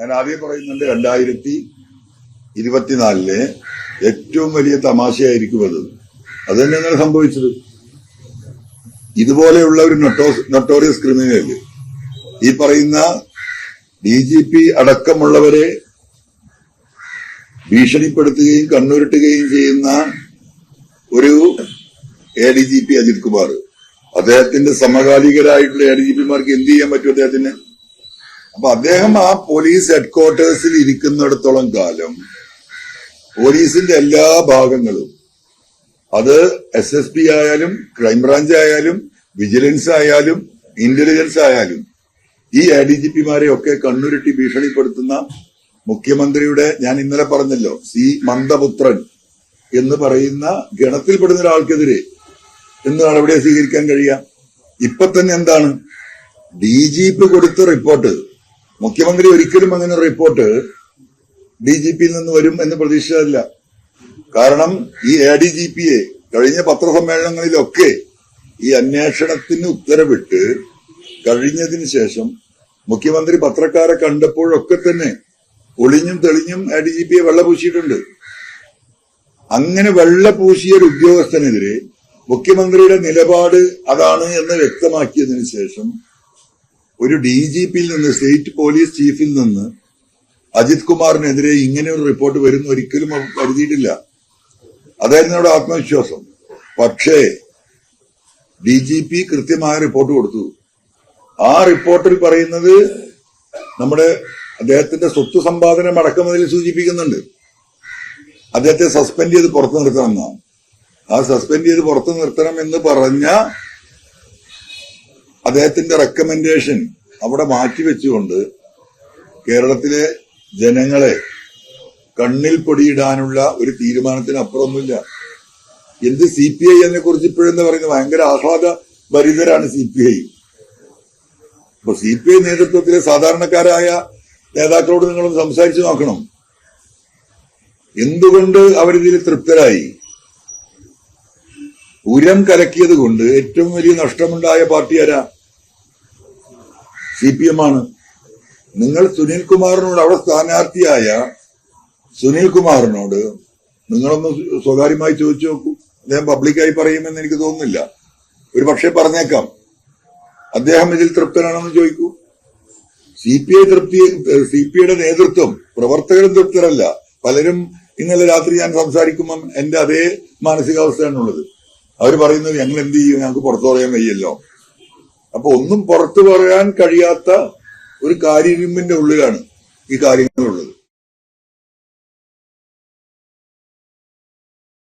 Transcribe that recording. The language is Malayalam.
ഞാൻ ആദ്യം പറയുന്നുണ്ട് രണ്ടായിരത്തി ഇരുപത്തിനാലിലെ ഏറ്റവും വലിയ തമാശയായിരിക്കും അത്. അത് തന്നെയാണ് സംഭവിച്ചത്. ഇതുപോലെയുള്ള ഒരു നൊട്ടോ നൊട്ടോറിയസ് ക്രിമിനൽ ഈ പറയുന്ന ഡി ജി പി അടക്കമുള്ളവരെ ഭീഷണിപ്പെടുത്തുകയും കണ്ണുരുട്ടുകയും ചെയ്യുന്ന ഒരു A D G P Ajith Kumar. അദ്ദേഹത്തിന്റെ സമകാലികരായിട്ടുള്ള എ ഡി ജി പിമാർക്ക് എന്ത് ചെയ്യാൻ പറ്റും അദ്ദേഹത്തിന്? അപ്പൊ അദ്ദേഹം ആ പോലീസ് ഹെഡ്ക്വാർട്ടേഴ്സിൽ ഇരിക്കുന്നിടത്തോളം കാലം പോലീസിന്റെ എല്ലാ ഭാഗങ്ങളും അത് എസ് എസ് പി ആയാലും ക്രൈംബ്രാഞ്ച് ആയാലും വിജിലൻസ് ആയാലും ഇന്റലിജൻസ് ആയാലും ഈ എ ഡി ജി പിമാരെ ഒക്കെ കണ്ണുരുട്ടി ഭീഷണിപ്പെടുത്തുന്ന മുഖ്യമന്ത്രിയുടെ ഞാൻ ഇന്നലെ പറഞ്ഞല്ലോ സി മന്ദപുത്രൻ എന്ന് പറയുന്ന ഗണത്തിൽപ്പെടുന്ന ഒരാൾക്കെതിരെ എന്ത് നടപടിയെ സ്വീകരിക്കാൻ കഴിയാം ഇപ്പൊ തന്നെ എന്താണ്? ഡി ജി പി കൊടുത്ത റിപ്പോർട്ട് മുഖ്യമന്ത്രി ഒരിക്കലും അങ്ങനെ റിപ്പോർട്ട് ഡി ജി പിയിൽ നിന്ന് വരും എന്ന് പ്രതീക്ഷിച്ചതല്ല. കാരണം ഈ എ ഡി ജി പിയെ കഴിഞ്ഞ പത്രസമ്മേളനങ്ങളിലൊക്കെ ഈ അന്വേഷണത്തിന് ഉത്തരവിട്ട് കഴിഞ്ഞതിന് ശേഷം മുഖ്യമന്ത്രി പത്രക്കാരെ കണ്ടപ്പോഴൊക്കെ തന്നെ ഒളിഞ്ഞും തെളിഞ്ഞും എ ഡി ജി പിയെ വെള്ളപൂശിയിട്ടുണ്ട് അങ്ങനെ വെള്ളപൂശിയ ഒരു ഉദ്യോഗസ്ഥനെതിരെ മുഖ്യമന്ത്രിയുടെ നിലപാട് അതാണ് എന്ന് വ്യക്തമാക്കിയതിനു ശേഷം ഒരു ഡി ജി പിയിൽ നിന്ന് സ്റ്റേറ്റ് പോലീസ് ചീഫിൽ നിന്ന് അജിത് കുമാറിനെതിരെ ഇങ്ങനെ ഒരു റിപ്പോർട്ട് വരുന്ന ഒരിക്കലും കരുതിയിട്ടില്ല. അതായിരുന്നു അവിടെ ആത്മവിശ്വാസം. പക്ഷേ ഡി ജി പി കൃത്യമായ റിപ്പോർട്ട് കൊടുത്തു. ആ റിപ്പോർട്ടിൽ പറയുന്നത് നമ്മുടെ അദ്ദേഹത്തിന്റെ സ്വത്ത് സമ്പാദനം അടക്കം അതിൽ സൂചിപ്പിക്കുന്നുണ്ട്. അദ്ദേഹത്തെ സസ്പെൻഡ് ചെയ്ത് പുറത്തു നിർത്തണം എന്നാണ്. ആ സസ്പെൻഡ് ചെയ്ത് പുറത്തു നിർത്തണം എന്ന് പറഞ്ഞ അദ്ദേഹത്തിന്റെ റെക്കമെൻഡേഷൻ അവിടെ മാറ്റിവെച്ചുകൊണ്ട് കേരളത്തിലെ ജനങ്ങളെ കണ്ണിൽ പൊടിയിടാനുള്ള ഒരു തീരുമാനത്തിന് അപ്പുറമൊന്നുമില്ല. എന്ത് സി പി ഐ എന്നെ കുറിച്ച് ഇപ്പോഴെന്ന് പറയുന്നത് ഭയങ്കര ആഹ്ലാദ ഭരിതരാണ് സി പി ഐ അപ്പൊ സി പി ഐ നേതൃത്വത്തിലെ സാധാരണക്കാരായ നേതാക്കളോട് നിങ്ങളും സംസാരിച്ചു നോക്കണം. എന്തുകൊണ്ട് അവരിതിൽ തൃപ്തരായി? ഉരം കലക്കിയത് കൊണ്ട് ഏറ്റവും വലിയ നഷ്ടമുണ്ടായ പാർട്ടി ആരാ? സി പി എം ആണ് നിങ്ങൾ സുനിൽ കുമാറിനോട് അവിടെ സ്ഥാനാർത്ഥിയായ സുനിൽ കുമാറിനോട് നിങ്ങളൊന്ന് സ്വകാര്യമായി ചോദിച്ചു നോക്കൂ. അദ്ദേഹം പബ്ലിക്കായി പറയുമെന്ന് എനിക്ക് തോന്നുന്നില്ല. ഒരു പക്ഷേ പറഞ്ഞേക്കാം. അദ്ദേഹം ഇതിൽ തൃപ്തനാണെന്ന് ചോദിക്കൂ. സി പി ഐ തൃപ്തി സി പി ഐയുടെ നേതൃത്വം പ്രവർത്തകരും തൃപ്തരല്ല. പലരും ഇന്നലെ രാത്രി ഞാൻ സംസാരിക്കുമ്പം എന്റെ അതേ മാനസികാവസ്ഥയാണുള്ളത്. അവർ പറയുന്നത് ഞങ്ങൾ എന്ത് ചെയ്യും? ഞങ്ങൾക്ക് പുറത്തു പറയാൻ വയ്യല്ലോ. അപ്പൊ ഒന്നും പുറത്തു പറയാൻ കഴിയാത്ത ഒരു കാര്യരുമ്പിന്റെ ഉള്ളിലാണ് ഈ കാര്യങ്ങളുള്ളത്.